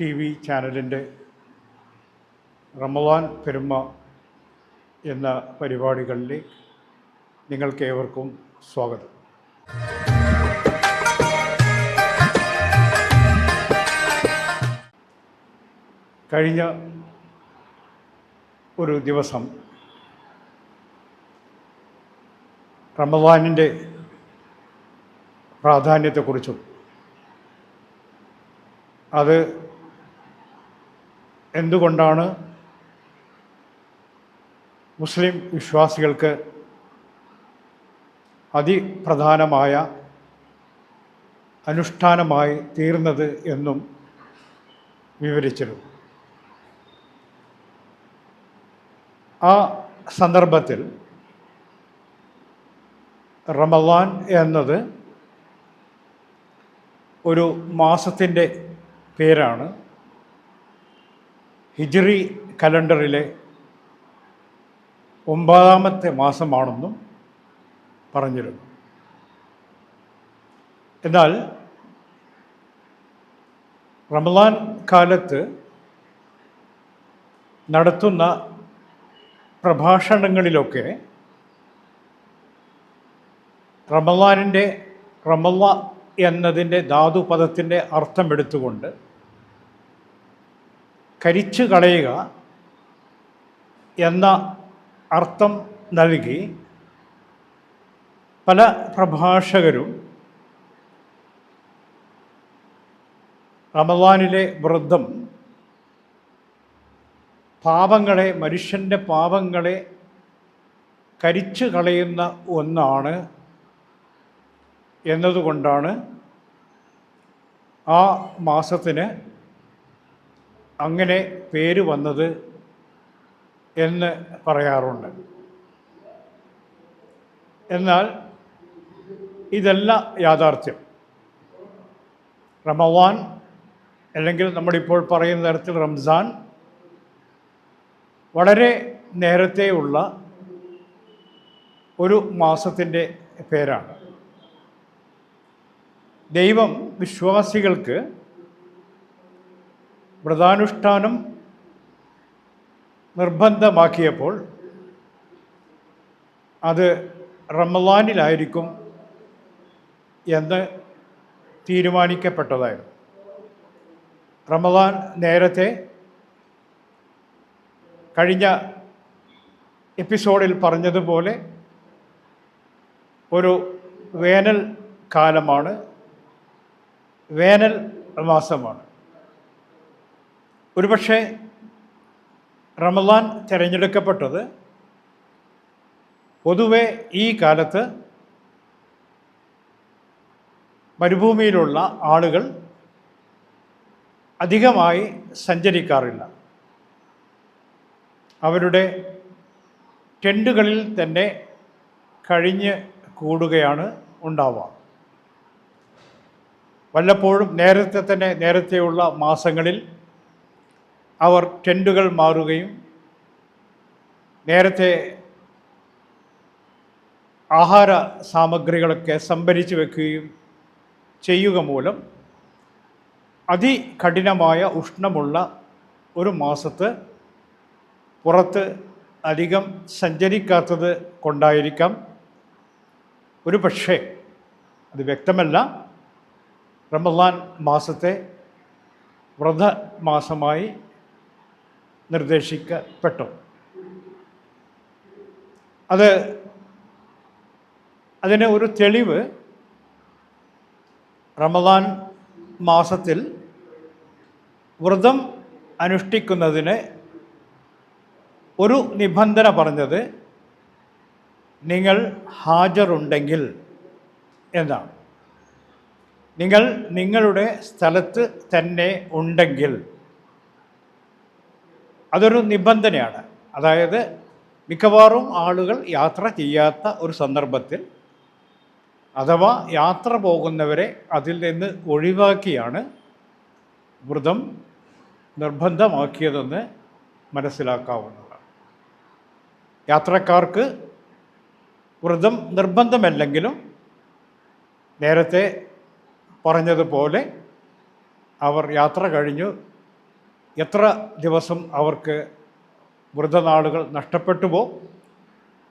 T V ചാനലിന്റെ റമദാൻ പെരുമ എന്ന പരിപാടികളിൽ നിങ്ങൾക്കേവർക്കും സ്വാഗതം. കഴിഞ്ഞ ഒരു ദിവസം റമദാനിന്റെ പ്രാധാന്യത്തെക്കുറിച്ചും അത് എന്തുകൊണ്ടാണ് മുസ്ലിം വിശ്വാസികൾക്ക് അതിപ്രധാനമായ അനുഷ്ഠാനമായി തീർന്നത് എന്നും വിവരിച്ചിരുന്നു. ആ സന്ദർഭത്തിൽ റമദാൻ എന്നത് ഒരു മാസത്തിന്റെ പേരാണ്. ഹിജ്റി കലണ്ടറിലെ ഒമ്പതാമത്തെ മാസമാണെന്നും പറഞ്ഞിരുന്നു. എന്നാൽ റമദാൻ കാലത്ത് നടത്തുന്ന പ്രഭാഷണങ്ങളിലൊക്കെ റമദാനിന്റെ റമല എന്നതിന്റെ ധാതുപദത്തിന്റെ അർത്ഥം എടുത്തുകൊണ്ട് കരിച്ചു കളയുക എന്ന അർത്ഥം നൽകി പല പ്രഭാഷകരും റമദാനിലെ വൃദ്ധം പാപങ്ങളെ മനുഷ്യന്റെ പാപങ്ങളെ കരിച്ചു കളയുന്ന ഒന്നാണ് എന്നതുകൊണ്ടാണ് ആ മാസത്തിന് അങ്ങനെ പേര് വന്നത് എന്ന് പറയാറുണ്ട്. എന്നാൽ ഇതല്ല യാഥാർത്ഥ്യം. റമവാൻ അല്ലെങ്കിൽ നമ്മളിപ്പോൾ പറയുന്ന തരത്തിൽ റംസാൻ വളരെ നേരത്തെയുള്ള ഒരു മാസത്തിന്റെ പേരാണ്. ദൈവം വിശ്വാസികൾക്ക് വ്രതാനുഷ്ഠാനം നിർബന്ധമാക്കിയപ്പോൾ അത് റമദാനിലായിരിക്കും എന്ന് തീരുമാനിക്കപ്പെട്ടതായിരുന്നു. റമദാൻ നേരത്തെ കഴിഞ്ഞ എപ്പിസോഡിൽ പറഞ്ഞതുപോലെ ഒരു വേനൽ കാലമാണ്. വേനൽ മാസമാണ്. ഒരുപക്ഷെ റമദാൻ തിരഞ്ഞെടുക്കപ്പെട്ടത് പൊതുവെ ഈ കാലത്ത് മരുഭൂമിയിലുള്ള ആളുകൾ അധികമായി സഞ്ചരിക്കാറില്ല. അവരുടെ ടെന്റുകളിൽ തന്നെ കഴിഞ്ഞ് കൂടുകയാണ് ഉണ്ടാവുക. വല്ലപ്പോഴും നേരത്തെ തന്നെ നേരത്തെയുള്ള മാസങ്ങളിൽ അവർ ടെന്റുകൾ മാറുകയും നേരത്തെ ആഹാര സാമഗ്രികളൊക്കെ സംഭരിച്ചു വെക്കുകയും ചെയ്യുക മൂലം അതികഠിനമായ ഉഷ്ണമുള്ള ഒരു മാസത്ത് പുറത്ത് അധികം സഞ്ചരിക്കാത്തത് കൊണ്ടായിരിക്കാം. ഒരു പക്ഷേ അത് വ്യക്തമല്ല. റമദാൻ മാസത്തെ വ്രത മാസമായി നിർദ്ദേശിക്കപ്പെട്ടു. അത് അതിന് ഒരു തെളിവ് റമദാൻ മാസത്തിൽ വ്രതം അനുഷ്ഠിക്കുന്നതിന് ഒരു നിബന്ധന പറഞ്ഞത് നിങ്ങൾ ഹാജറുണ്ടെങ്കിൽ എന്നാണ്. നിങ്ങൾ നിങ്ങളുടെ സ്ഥലത്ത് തന്നെ ഉണ്ടെങ്കിൽ അതൊരു നിബന്ധനയാണ്. അതായത് മിക്കവാറും ആളുകൾ യാത്ര ചെയ്യാത്ത ഒരു സന്ദർഭത്തിൽ അഥവാ യാത്ര പോകുന്നവരെ അതിൽ നിന്ന് ഒഴിവാക്കിയാണ് വ്രതം നിർബന്ധമാക്കിയതെന്ന് മനസ്സിലാക്കാവുന്നതാണ്. യാത്രക്കാർക്ക് വ്രതം നിർബന്ധമല്ലെങ്കിലും നേരത്തെ പറഞ്ഞതുപോലെ അവർ യാത്ര കഴിഞ്ഞു എത്ര ദിവസം അവർക്ക് വ്രതനാളുകൾ നഷ്ടപ്പെട്ടുവോ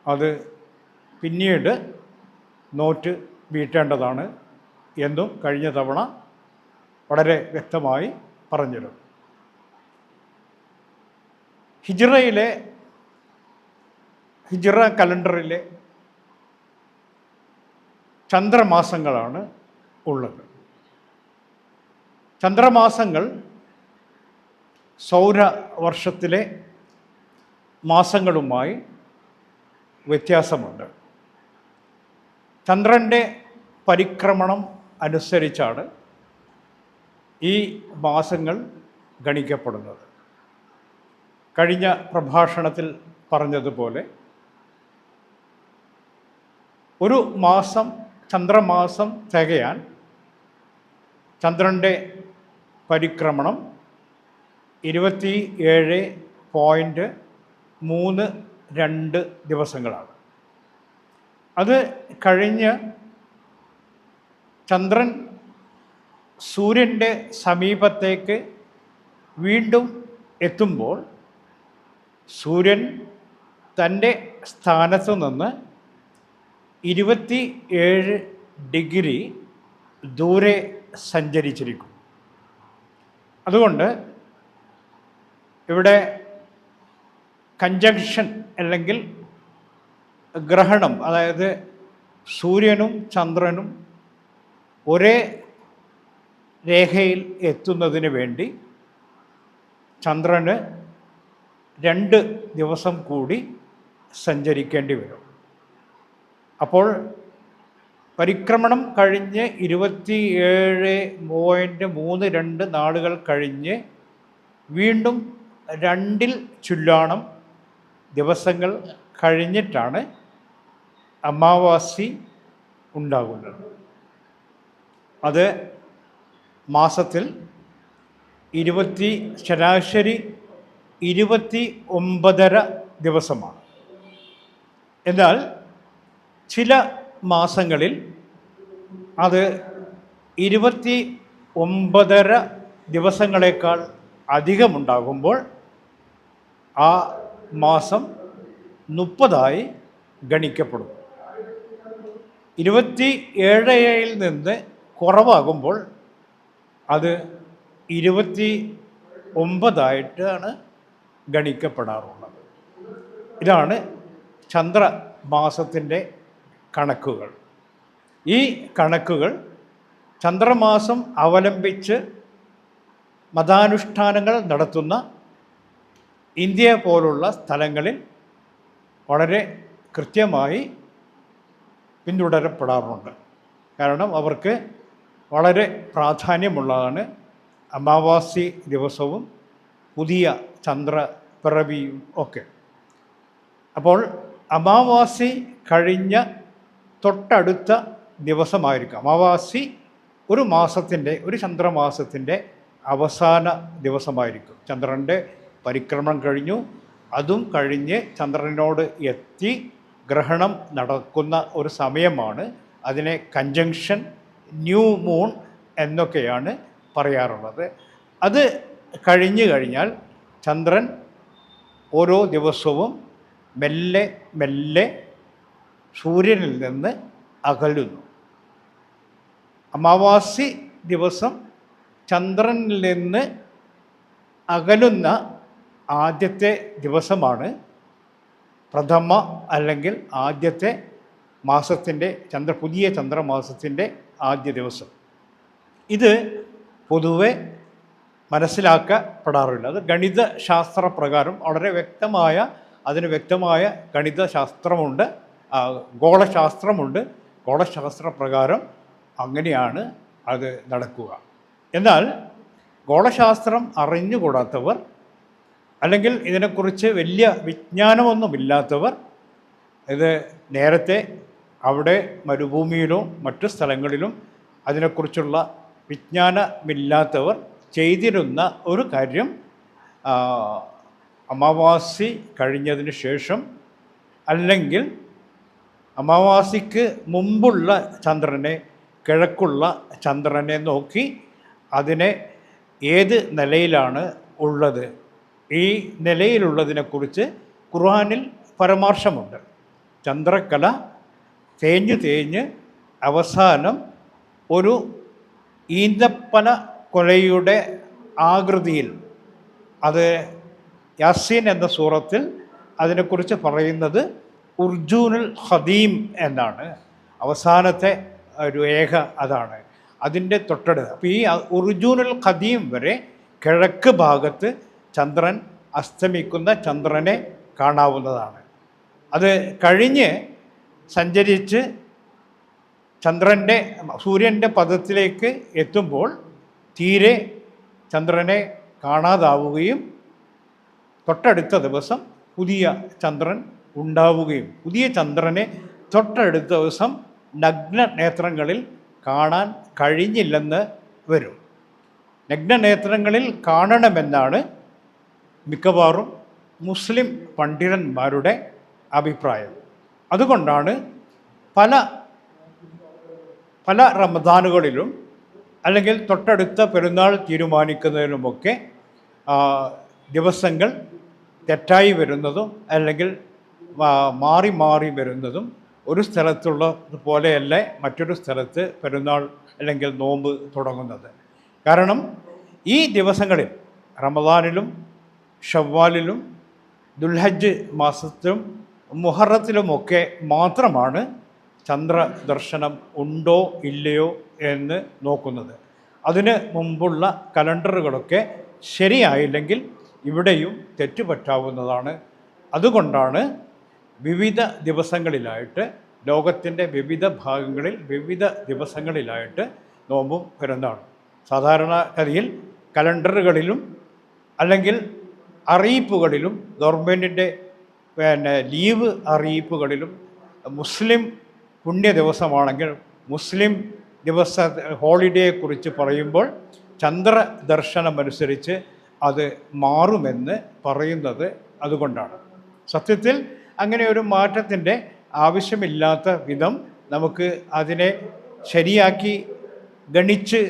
അത് പിന്നീട് നോറ്റ് വീട്ടേണ്ടതാണ് എന്നും കഴിഞ്ഞ തവണ വളരെ വ്യക്തമായി പറഞ്ഞിരുന്നു. ഹിജ്റയിലെ ഹിജ്റ കലണ്ടറിലെ ചന്ദ്രമാസങ്ങളാണ് ഉള്ളത്. ചന്ദ്രമാസങ്ങൾ സൗരവർഷത്തിലെ മാസങ്ങളുമായി വ്യത്യാസമുണ്ട്. ചന്ദ്രന്റെ പരിക്രമണം അനുസരിച്ചാണ് ഈ മാസങ്ങൾ ഗണിക്കപ്പെടുന്നത്. കഴിഞ്ഞ പ്രഭാഷണത്തിൽ പറഞ്ഞതുപോലെ ഒരു മാസം ചന്ദ്രമാസം തികയാൻ ചന്ദ്രന്റെ പരിക്രമണം ഇരുപത്തി ഏഴ് പോയിന്റ് മൂന്ന് രണ്ട് ദിവസങ്ങളാണ്. അത് കഴിഞ്ഞ് ചന്ദ്രൻ സൂര്യന്റെ സമീപത്തേക്ക് വീണ്ടും എത്തുമ്പോൾ സൂര്യൻ തന്റെ സ്ഥാനത്ത് നിന്ന് ഇരുപത്തി ഏഴ് ഡിഗ്രി ദൂരെ സഞ്ചരിച്ചിരിക്കും. അതുകൊണ്ട് ഇവിടെ കഞ്ചങ്ഷൻ അല്ലെങ്കിൽ ഗ്രഹണം അതായത് സൂര്യനും ചന്ദ്രനും ഒരേ രേഖയിൽ എത്തുന്നതിന് വേണ്ടി ചന്ദ്രന് രണ്ട് ദിവസം കൂടി സഞ്ചരിക്കേണ്ടി വരും. അപ്പോൾ പരിക്രമണം കഴിഞ്ഞ് ഇരുപത്തി ഏഴ് പോയിന്റ് മൂന്ന് രണ്ട് നാളുകൾ കഴിഞ്ഞ് വീണ്ടും രണ്ടിൽ ചുല്ലാണം ദിവസങ്ങൾ കഴിഞ്ഞിട്ടാണ് അമാവാസി ഉണ്ടാകുന്നത്. അത് മാസത്തിൽ ഇരുപത്തി ശരാശരി ഇരുപത്തി ഒമ്പതര ദിവസമാണ്. എന്നാൽ ചില മാസങ്ങളിൽ അത് ഇരുപത്തി ഒമ്പതര ദിവസങ്ങളെക്കാൾ അധികമുണ്ടാകുമ്പോൾ ആ മാസം മുപ്പതായി ഗണിക്കപ്പെടും. ഇരുപത്തി ഏഴയിൽ നിന്ന് കുറവാകുമ്പോൾ അത് ഇരുപത്തി ഒമ്പതായിട്ടാണ് ഗണിക്കപ്പെടാറുള്ളത്. ഇതാണ് ചന്ദ്രമാസത്തിന്റെ കണക്കുകൾ. ഈ കണക്കുകൾ ചന്ദ്രമാസം അവലംബിച്ച് മതാനുഷ്ഠാനങ്ങൾ നടത്തുന്ന ഇന്ത്യ പോലുള്ള സ്ഥലങ്ങളിൽ വളരെ കൃത്യമായി പിന്തുടരപ്പെടാറുണ്ട്. കാരണം അവർക്ക് വളരെ പ്രാധാന്യമുള്ളതാണ് അമാവാസി ദിവസവും പുതിയ ചന്ദ്ര പിറവിയും ഒക്കെ. അപ്പോൾ അമാവാസി കഴിഞ്ഞ തൊട്ടടുത്ത ദിവസമായിരിക്കും. അമാവാസി ഒരു മാസത്തിന്റെ ഒരു ചന്ദ്രമാസത്തിന്റെ അവസാന ദിവസമായിരിക്കും. ചന്ദ്രന്റെ പരിക്രമണം കഴിഞ്ഞു. അതും കഴിഞ്ഞ് ചന്ദ്രനോട് എത്തി ഗ്രഹണം നടക്കുന്ന ഒരു സമയമാണ്. അതിനെ കഞ്ചങ്ഷൻ ന്യൂ മൂൺ എന്നൊക്കെയാണ് പറയാറുള്ളത്. അത് കഴിഞ്ഞു കഴിഞ്ഞാൽ ചന്ദ്രൻ ഓരോ ദിവസവും മെല്ലെ മെല്ലെ സൂര്യനിൽ നിന്ന് അകലുന്നു. അമാവാസി ദിവസം ചന്ദ്രനിൽ നിന്ന് അകലുന്ന ആദ്യത്തെ ദിവസമാണ് പ്രഥമ അല്ലെങ്കിൽ ആദ്യത്തെ മാസത്തിന്റെ ചന്ദ്ര പുതിയ ചന്ദ്രമാസത്തിന്റെ ആദ്യ ദിവസം. ഇത് പൊതുവെ മനസ്സിലാക്കപ്പെടാറുണ്ട് അത് ഗണിത ശാസ്ത്ര പ്രകാരം വളരെ വ്യക്തമായ അതിന് വ്യക്തമായ ഗണിതശാസ്ത്രമുണ്ട്. ഗോളശാസ്ത്രമുണ്ട്. ഗോളശാസ്ത്ര പ്രകാരം അങ്ങനെയാണ് അത് നടക്കുക. എന്നാൽ ഗോളശാസ്ത്രം അറിഞ്ഞുകൂടാത്തവർ അല്ലെങ്കിൽ ഇതിനെക്കുറിച്ച് വലിയ വിജ്ഞാനമൊന്നുമില്ലാത്തവർ ഇത് നേരത്തെ അവിടെ മരുഭൂമിയിലോ മറ്റു സ്ഥലങ്ങളിലും അതിനെക്കുറിച്ചുള്ള വിജ്ഞാനമില്ലാത്തവർ ചെയ്തിരുന്ന ഒരു കാര്യം അമാവാസി കഴിഞ്ഞതിന് ശേഷം അല്ലെങ്കിൽ അമാവാസിക്ക് മുമ്പുള്ള ചന്ദ്രനെ കിഴക്കുള്ള ചന്ദ്രനെ നോക്കി അതിനെ ഏത് നിലയിലാണ് ഉള്ളത്? ഈ നിലയിലുള്ളതിനെക്കുറിച്ച് ഖുർആാനിൽ പരാമർശമുണ്ട്. ചന്ദ്രക്കല തേഞ്ഞു തേഞ്ഞ് അവസാനം ഒരു ഈന്തപ്പന കൊലയുടെ ആകൃതിയിൽ അത് യാസീൻ എന്ന സൂറത്തിൽ അതിനെക്കുറിച്ച് പറയുന്നത് ഉർജൂനുൽ ഹദീം എന്നാണ്. അവസാനത്തെ ഒരു രേഖ അതാണ്. അതിന്റെ തൊട്ടടുത്ത്. അപ്പോൾ ഈ ഉർജൂനുൽ ഖദീം വരെ കിഴക്ക് ഭാഗത്ത് ചന്ദ്രൻ അസ്തമിക്കുന്ന ചന്ദ്രനെ കാണാവുന്നതാണ്. അത് കഴിഞ്ഞ് സഞ്ചരിച്ച് ചന്ദ്രന്റെ സൂര്യന്റെ പദത്തിലേക്ക് എത്തുമ്പോൾ തീരെ ചന്ദ്രനെ കാണാതാവുകയും തൊട്ടടുത്ത ദിവസം പുതിയ ചന്ദ്രൻ ഉണ്ടാവുകയും പുതിയ ചന്ദ്രനെ തൊട്ടടുത്ത ദിവസം നഗ്ന നേത്രങ്ങളിൽ കാണാൻ കഴിഞ്ഞില്ലെന്ന് വരും. നഗ്നനേത്രങ്ങളിൽ കാണണമെന്നാണ് മിക്കവാറും മുസ്ലിം പണ്ഡിതന്മാരുടെ അഭിപ്രായം. അതുകൊണ്ടാണ് പല പല റമദാനുകളിലും അല്ലെങ്കിൽ തൊട്ടടുത്ത പെരുന്നാൾ തീരുമാനിക്കുന്നതിനുമൊക്കെ ദിവസങ്ങൾ തെറ്റായി വരുന്നതും അല്ലെങ്കിൽ മാറി മാറി വരുന്നതും ഒരു സ്ഥലത്തുള്ളത് പോലെയല്ല മറ്റൊരു സ്ഥലത്ത് പെരുന്നാൾ അല്ലെങ്കിൽ നോമ്പ് തുടങ്ങുന്നത്. കാരണം ഈ ദിവസങ്ങളിൽ റമദാനിലും ഷവ്വാലിലും ദുൽഹജ്ജ് മാസത്തിലും മുഹറത്തിലുമൊക്കെ മാത്രമാണ് ചന്ദ്രദർശനം ഉണ്ടോ ഇല്ലയോ എന്ന് നോക്കുന്നത്. അതിന് മുമ്പുള്ള കലണ്ടറുകളൊക്കെ ശരിയായില്ലെങ്കിൽ ഇവിടെയും തെറ്റുപറ്റാവുന്നതാണ്. അതുകൊണ്ടാണ് വിവിധ ദിവസങ്ങളിലായിട്ട് ലോകത്തിന്റെ വിവിധ ഭാഗങ്ങളിൽ വിവിധ ദിവസങ്ങളിലായിട്ട് നോമ്പും പെരുന്നാളും. സാധാരണഗതിയിൽ കലണ്ടറുകളിലും അല്ലെങ്കിൽ അറിയിപ്പുകളിലും ഗവൺമെന്റിന്റെ പിന്നെ ലീവ് അറിയിപ്പുകളിലും മുസ്ലിം പുണ്യ ദിവസമാണെങ്കിൽ മുസ്ലിം ദിവസ ഹോളിഡേയെക്കുറിച്ച് പറയുമ്പോൾ ചന്ദ്ര ദർശനമനുസരിച്ച് അത് മാറുമെന്ന് പറയുന്നത് അതുകൊണ്ടാണ്. സത്യത്തിൽ അങ്ങനെ ഒരു മാറ്റത്തിന്റെ ആവശ്യമില്ലാത്ത വിധം നമുക്ക് അതിനെ ശരിയാക്കി ഗണിച്ച്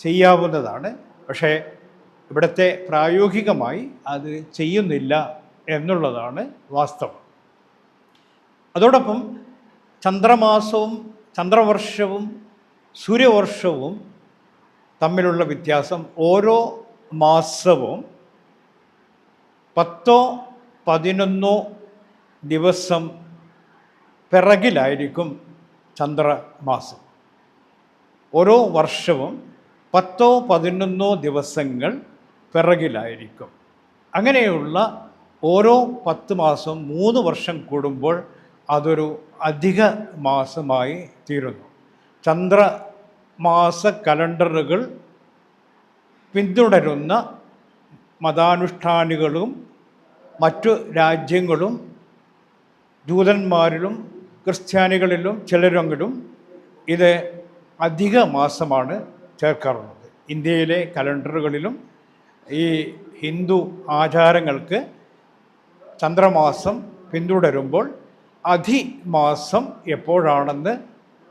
ചെയ്യാവുന്നതാണ്. പക്ഷേ ഇവിടുത്തെ പ്രായോഗികമായി അത് ചെയ്യുന്നില്ല എന്നുള്ളതാണ് വാസ്തവം. അതോടൊപ്പം ചന്ദ്രമാസവും ചന്ദ്രവർഷവും സൂര്യവർഷവും തമ്മിലുള്ള വ്യത്യാസം ഓരോ മാസവും പത്തോ പതിനൊന്നോ ദിവസം പിറകിലായിരിക്കും ചന്ദ്രമാസം. ഓരോ വർഷവും പത്തോ പതിനൊന്നോ ദിവസങ്ങൾ പിറകിലായിരിക്കും. അങ്ങനെയുള്ള ഓരോ പത്ത് മാസം മൂന്ന് വർഷം കൂടുമ്പോൾ അതൊരു അധിക മാസമായി തീരുന്നു. ചന്ദ്രമാസ കലണ്ടറുകൾ പിന്തുടരുന്ന മതാനുഷ്ഠാനികളും മറ്റു രാജ്യങ്ങളും ജൂതന്മാരിലും ക്രിസ്ത്യാനികളിലും ചിലരെങ്കിലും ഇത് അധിക മാസമാണ് ചേർക്കാറുള്ളത്. ഇന്ത്യയിലെ കലണ്ടറുകളിലും ഈ ഹിന്ദു ആചാരങ്ങൾക്ക് ചന്ദ്രമാസം പിന്തുടരുമ്പോൾ അധിമാസം എപ്പോഴാണെന്ന്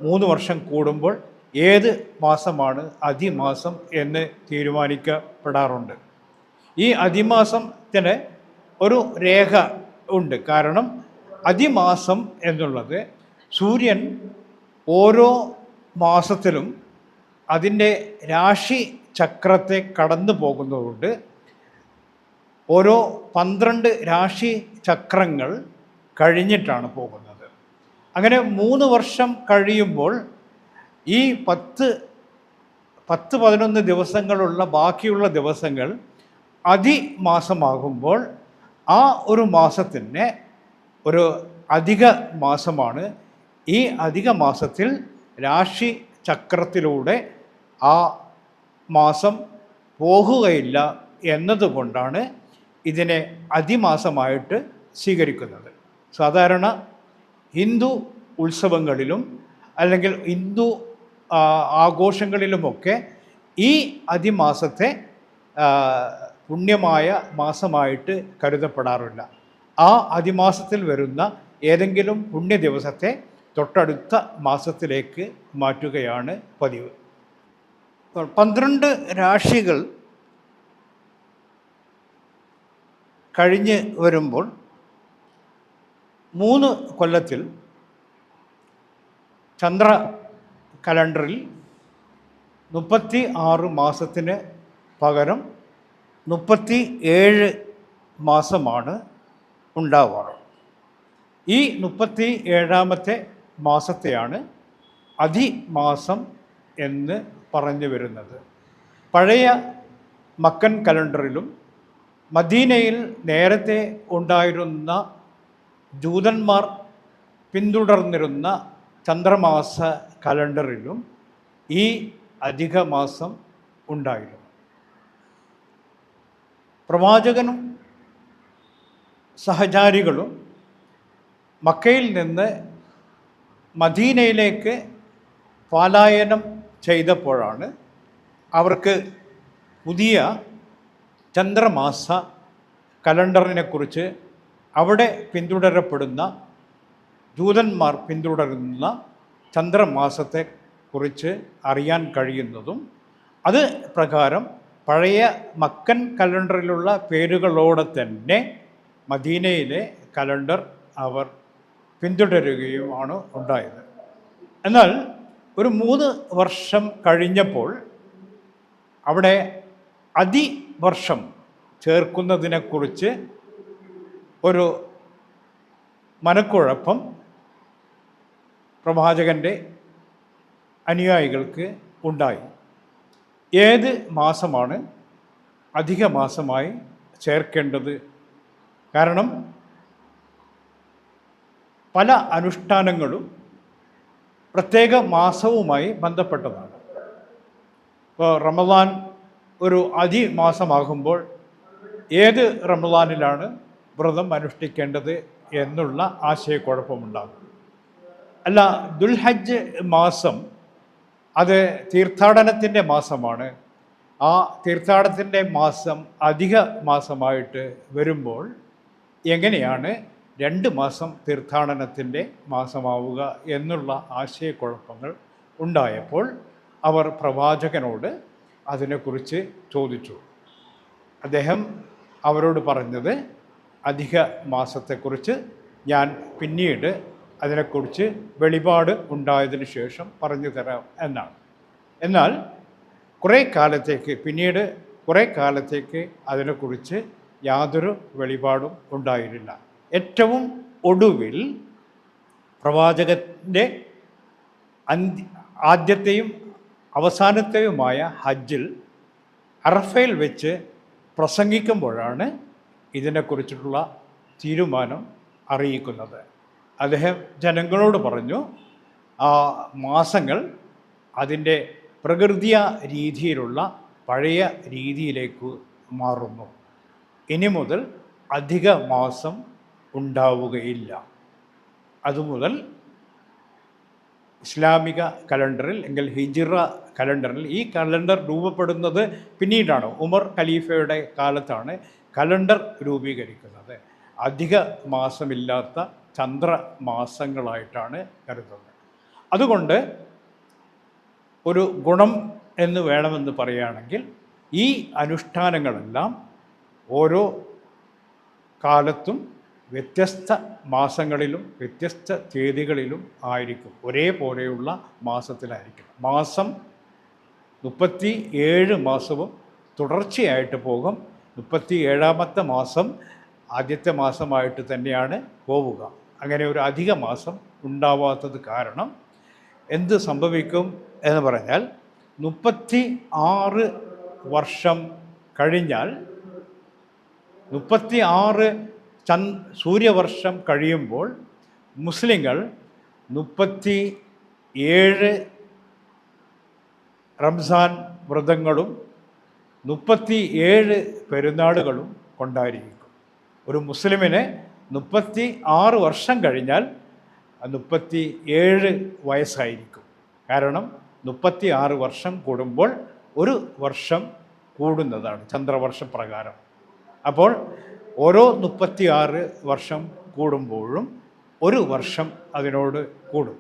മൂന്ന് വർഷം കൂടുമ്പോൾ ഏത് മാസമാണ് അധിമാസം എന്ന് തീരുമാനിക്കപ്പെടാറുണ്ട്. ഈ അധിമാസത്തിന് ഒരു രേഖ ഉണ്ട്. കാരണം അധിമാസം എന്നുള്ളത് സൂര്യൻ ഓരോ മാസത്തിലും അതിന്റെ രാശി ചക്രത്തെ കടന്നു പോകുന്നതുകൊണ്ട് ഓരോ പന്ത്രണ്ട് രാശി ചക്രങ്ങൾ കഴിഞ്ഞിട്ടാണ് പോകുന്നത്. അങ്ങനെ മൂന്ന് വർഷം കഴിയുമ്പോൾ ഈ പത്ത് പത്ത് പതിനൊന്ന് ദിവസങ്ങളുള്ള ബാക്കിയുള്ള ദിവസങ്ങൾ അതിമാസമാകുമ്പോൾ ആ ഒരു മാസത്തിന് ഒരു അധിക മാസമാണ്. ഈ അധിക മാസത്തിൽ രാശി ചക്രത്തിലൂടെ ആ മാസം പോകുകയില്ല എന്നതുകൊണ്ടാണ് ഇതിനെ അതിമാസമായിട്ട് സ്വീകരിക്കുന്നത്. സാധാരണ ഹിന്ദു ഉത്സവങ്ങളിലും അല്ലെങ്കിൽ ഹിന്ദു ആഘോഷങ്ങളിലുമൊക്കെ ഈ അതിമാസത്തെ പുണ്യമായ മാസമായിട്ട് കരുതപ്പെടാറില്ല. ആ അതിമാസത്തിൽ വരുന്ന ഏതെങ്കിലും പുണ്യ ദിവസത്തെ തൊട്ടടുത്ത മാസത്തിലേക്ക് മാറ്റുകയാണ് പതിവ്. പന്ത്രണ്ട് രാശികൾ കഴിഞ്ഞ് വരുമ്പോൾ മൂന്ന് കൊല്ലത്തിൽ ചന്ദ്ര കലണ്ടറിൽ മുപ്പത്തി ആറ് മാസത്തിന് പകരം മുപ്പത്തി ഏഴ് മാസമാണ് ഉണ്ടാവാറ് ഈ മുപ്പത്തി ഏഴാമത്തെ മാസത്തെയാണ് അതിമാസം എന്ന് പറഞ്ഞു വരുന്നത്. പഴയ മക്കൻ കലണ്ടറിലും മദീനയിൽ നേരത്തെ ഉണ്ടായിരുന്ന ജൂതന്മാർ പിന്തുടർന്നിരുന്ന ചന്ദ്രമാസ കലണ്ടറിലും ഈ അധിക മാസം ഉണ്ടായിരുന്നു. പ്രവാചകനും സഹചാരികളും മക്കയിൽ നിന്ന് മദീനയിലേക്ക് പാലായനം ചെയ്തപ്പോഴാണ് അവർക്ക് പുതിയ ചന്ദ്രമാസ കലണ്ടറിനെക്കുറിച്ച് അവിടെ പിന്തുടരപ്പെടുന്ന ജൂതന്മാർ പിന്തുടരുന്ന ചന്ദ്രമാസത്തെക്കുറിച്ച് അറിയാൻ കഴിയുന്നതും അത് പ്രകാരം പഴയ മക്കൻ കലണ്ടറിലുള്ള പേരുകളോടെ തന്നെ മദീനയിലെ കലണ്ടർ അവർ പിന്തുടരുകയുമാണ് ഉണ്ടായത്. എന്നാൽ ഒരു മൂന്ന് വർഷം കഴിഞ്ഞപ്പോൾ അവിടെ അതിവർഷം ചേർക്കുന്നതിനെക്കുറിച്ച് ഒരു മനക്കുഴപ്പം പ്രവാചകന്റെ അനുയായികൾക്ക് ഉണ്ടായി. ഏത് മാസമാണ് അധിക മാസമായി ചേർക്കേണ്ടത് കാരണം പല അനുഷ്ഠാനങ്ങളും പ്രത്യേക മാസവുമായി ബന്ധപ്പെട്ടതാണ്. ഇപ്പോൾ റമദാൻ ഒരു അതിമാസമാകുമ്പോൾ ഏത് റമദാനിലാണ് വ്രതം അനുഷ്ഠിക്കേണ്ടത് എന്നുള്ള ആശയക്കുഴപ്പമുണ്ടാകും. അല്ല ദുൽഹജ്ജ് മാസം അത് തീർത്ഥാടനത്തിന്റെ മാസമാണ്. ആ തീർത്ഥാടനത്തിന്റെ മാസം അധിക മാസമായിട്ട് വരുമ്പോൾ എങ്ങനെയാണ് രണ്ട് മാസം തീർത്ഥാടനത്തിന്റെ മാസമാവുക എന്നുള്ള ആശയക്കുഴപ്പങ്ങൾ ഉണ്ടായപ്പോൾ അവർ പ്രവാചകനോട് അതിനെക്കുറിച്ച് ചോദിച്ചു. അദ്ദേഹം അവരോട് പറഞ്ഞത് അധിക മാസത്തെക്കുറിച്ച് ഞാൻ പിന്നീട് അതിനെക്കുറിച്ച് വെളിപാട് ഉണ്ടായതിന് ശേഷം പറഞ്ഞു തരാം എന്നാണ്. എന്നാൽ കുറേ കാലത്തേക്ക് പിന്നീട് കുറേ കാലത്തേക്ക് അതിനെക്കുറിച്ച് യാതൊരു വെളിപാടും ഉണ്ടായിരുന്നില്ല ഏറ്റവും ഒടുവിൽ പ്രവാചകന്റെ അന്ത്യ ആദ്യത്തെയും അവസാനത്തെയുമായ ഹജ്ജിൽ അറഫയിൽ വെച്ച് പ്രസംഗിക്കുമ്പോഴാണ് ഇതിനെക്കുറിച്ചിട്ടുള്ള തീരുമാനം അറിയിക്കുന്നത്. അദ്ദേഹം ജനങ്ങളോട് പറഞ്ഞു ആ മാസങ്ങൾ അതിന്റെ പ്രകൃതിയ രീതിയിലുള്ള പഴയ രീതിയിലേക്ക് മാറുന്നു. ഇനി മുതൽ അധിക മാസം ഉണ്ടാവുകയില്ല. അതുമുതൽ ഇസ്ലാമിക കലണ്ടറിൽ എങ്കിൽ ഹിജിറ കലണ്ടറിൽ ഈ കലണ്ടർ രൂപപ്പെടുന്നത് പിന്നീടാണ്. ഉമർ ഖലീഫയുടെ കാലത്താണ് കലണ്ടർ രൂപീകരിക്കുന്നത്. അധിക മാസമില്ലാത്ത ചന്ദ്രമാസങ്ങളായിട്ടാണ് കരുതുന്നത്. അതുകൊണ്ട് ഒരു ഗുണം എന്ന് വേണമെന്ന് പറയുകയാണെങ്കിൽ ഈ അനുഷ്ഠാനങ്ങളെല്ലാം ഓരോ കാലത്തും വ്യത്യസ്ത മാസങ്ങളിലും വ്യത്യസ്ത തീയതികളിലും ആയിരിക്കും. ഒരേപോലെയുള്ള മാസത്തിലായിരിക്കും. മാസം മുപ്പത്തി ഏഴ് മാസവും തുടർച്ചയായിട്ട് പോകും. മുപ്പത്തി ഏഴാമത്തെ മാസം ആദ്യത്തെ മാസമായിട്ട് തന്നെയാണ് പോവുക. അങ്ങനെ ഒരു അധിക മാസം ഉണ്ടാവാത്തത് കാരണം എന്ത് സംഭവിക്കും എന്ന് പറഞ്ഞാൽ മുപ്പത്തി ആറ് വർഷം കഴിഞ്ഞാൽ മുപ്പത്തി ആറ് ചൻ സൂര്യവർഷം കഴിയുമ്പോൾ മുസ്ലിങ്ങൾ മുപ്പത്തി ഏഴ് റംസാൻ വ്രതങ്ങളും മുപ്പത്തി ഏഴ് പെരുന്നാളുകളും കൊണ്ടായിരിക്കും. ഒരു മുസ്ലിമിന് മുപ്പത്തി ആറ് വർഷം കഴിഞ്ഞാൽ മുപ്പത്തി ഏഴ് വയസ്സായിരിക്കും. കാരണം മുപ്പത്തി ആറ് വർഷം കൂടുമ്പോൾ ഒരു വർഷം കൂടുന്നതാണ് ചന്ദ്രവർഷ പ്രകാരം. അപ്പോൾ ഓരോ മുപ്പത്തിയാറ് വർഷം കൂടുമ്പോഴും ഒരു വർഷം അതിനോട് കൂടും.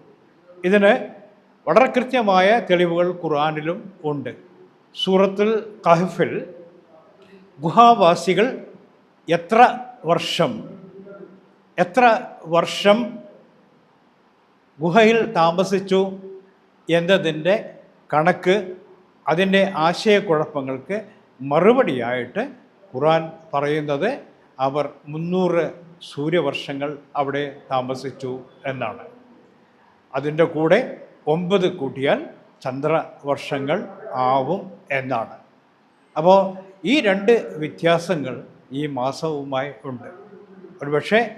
ഇതിന് വളരെ കൃത്യമായ തെളിവുകൾ ഖുർആാനിലും ഉണ്ട്. സൂറത്തുൽ കഹഫിൽ ഗുഹാവാസികൾ എത്ര വർഷം എത്ര വർഷം ഗുഹയിൽ താമസിച്ചു എന്നതിന്റെ കണക്ക് അതിന്റെ ആശയക്കുഴപ്പങ്ങൾക്ക് മറുപടിയായിട്ട് ഖുർആൻ പറയുന്നത് അവർ മുന്നൂറ് സൂര്യവർഷങ്ങൾ അവിടെ താമസിച്ചു എന്നാണ്. അതിന്റെ കൂടെ ഒമ്പത് കൂട്ടിയാൽ ചന്ദ്രവർഷങ്ങൾ ആവും എന്നാണ്. അപ്പോൾ ഈ രണ്ട് വ്യത്യാസങ്ങൾ ഈ മാസവുമായി ഉണ്ട്. ഒരുപക്ഷെ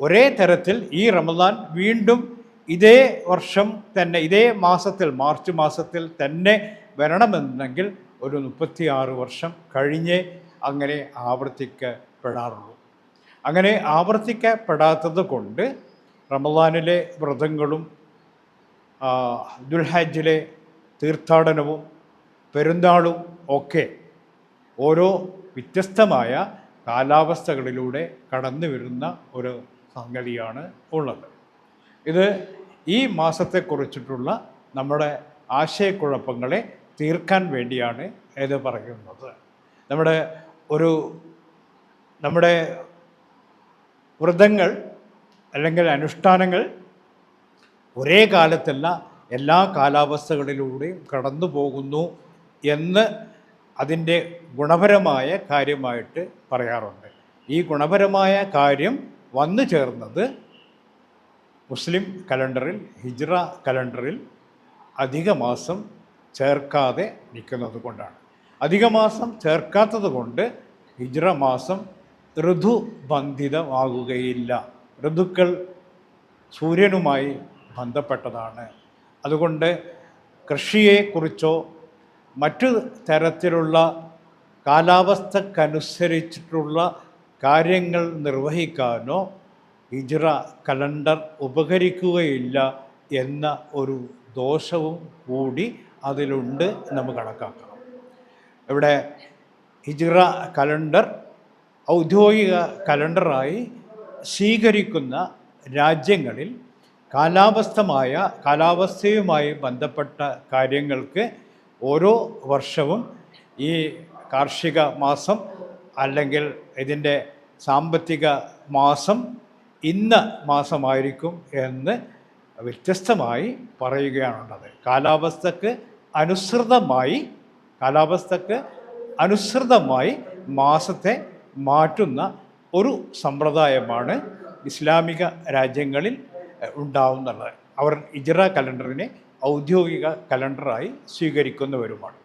ഒരേ തരത്തിൽ ഈ റമദാൻ വീണ്ടും ഇതേ വർഷം തന്നെ ഇതേ മാസത്തിൽ മാർച്ച് മാസത്തിൽ തന്നെ വരണമെന്നുണ്ടെങ്കിൽ ഒരു മുപ്പത്തിയാറ് വർഷം കഴിഞ്ഞേ അങ്ങനെ ആവർത്തിക്കപ്പെടാറുള്ളൂ. അങ്ങനെ ആവർത്തിക്കപ്പെടാത്തത് കൊണ്ട് റമദാനിലെ വ്രതങ്ങളും ദുൽഹാജിലെ തീർത്ഥാടനവും പെരുന്നാളും ഒക്കെ ഓരോ വ്യത്യസ്തമായ കാലാവസ്ഥകളിലൂടെ കടന്നു വരുന്ന ഒരു സംഗതിയാണ് ഉള്ളത്. ഇത് ഈ മാസത്തെക്കുറിച്ചിട്ടുള്ള നമ്മുടെ ആശയക്കുഴപ്പങ്ങളെ തീർക്കാൻ വേണ്ടിയാണ് ഇത് പറയുന്നത്. നമ്മുടെ ഒരു നമ്മുടെ വ്രതങ്ങൾ അല്ലെങ്കിൽ അനുഷ്ഠാനങ്ങൾ ഒരേ കാലത്തല്ല എല്ലാ കാലാവസ്ഥകളിലൂടെയും കടന്നു പോകുന്നു എന്ന് അതിന്റെ ഗുണപരമായ കാര്യമായിട്ട് പറയാറുണ്ട്. ഈ ഗുണപരമായ കാര്യം വന്നു ചേർന്നത് മുസ്ലിം കലണ്ടറിൽ ഹിജ്റ കലണ്ടറിൽ അധിക മാസം ചേർക്കാതെ നിൽക്കുന്നത് കൊണ്ടാണ് അധിക മാസം ചേർക്കാത്തത് കൊണ്ട് ഹിജ്ര മാസം ഋതുബന്ധിതമാകുകയില്ല. ഋതുക്കൾ സൂര്യനുമായി ബന്ധപ്പെട്ടതാണ്. അതുകൊണ്ട് കൃഷിയെക്കുറിച്ചോ മറ്റു തരത്തിലുള്ള കാലാവസ്ഥക്കനുസരിച്ചിട്ടുള്ള കാര്യങ്ങൾ നിർവഹിക്കാനോ ഹിജ്ര കലണ്ടർ ഉപകരിക്കുകയില്ല എന്ന ഒരു ദോഷവും കൂടി അതിലുണ്ട് എന്ന് നമുക്ക് കണക്കാക്കണം ഇവിടെ ഹിജ്റ കലണ്ടർ ഔദ്യോഗിക കലണ്ടറായി സ്വീകരിക്കുന്ന രാജ്യങ്ങളിൽ കാലാവസ്ഥമായ കാലാവസ്ഥയുമായി ബന്ധപ്പെട്ട കാര്യങ്ങൾക്ക് ഓരോ വർഷവും ഈ കാർഷിക മാസം അല്ലെങ്കിൽ ഇതിന്റെ സാമ്പത്തിക മാസം ഇന്ന മാസമായിരിക്കും എന്ന് വ്യത്യസ്തമായി പറയുകയാണുള്ളത്. കാലാവസ്ഥക്ക് അനുസൃതമായി കാലാവസ്ഥക്ക് അനുസൃതമായി മാസത്തെ മാറ്റുന്ന ഒരു സമ്പ്രദായമാണ് ഇസ്ലാമിക രാജ്യങ്ങളിൽ ഉണ്ടാവുന്നത് അവർ ഇജറ കലണ്ടറിനെ ഔദ്യോഗിക കലണ്ടറായി സ്വീകരിക്കുന്നവരുമാണ്.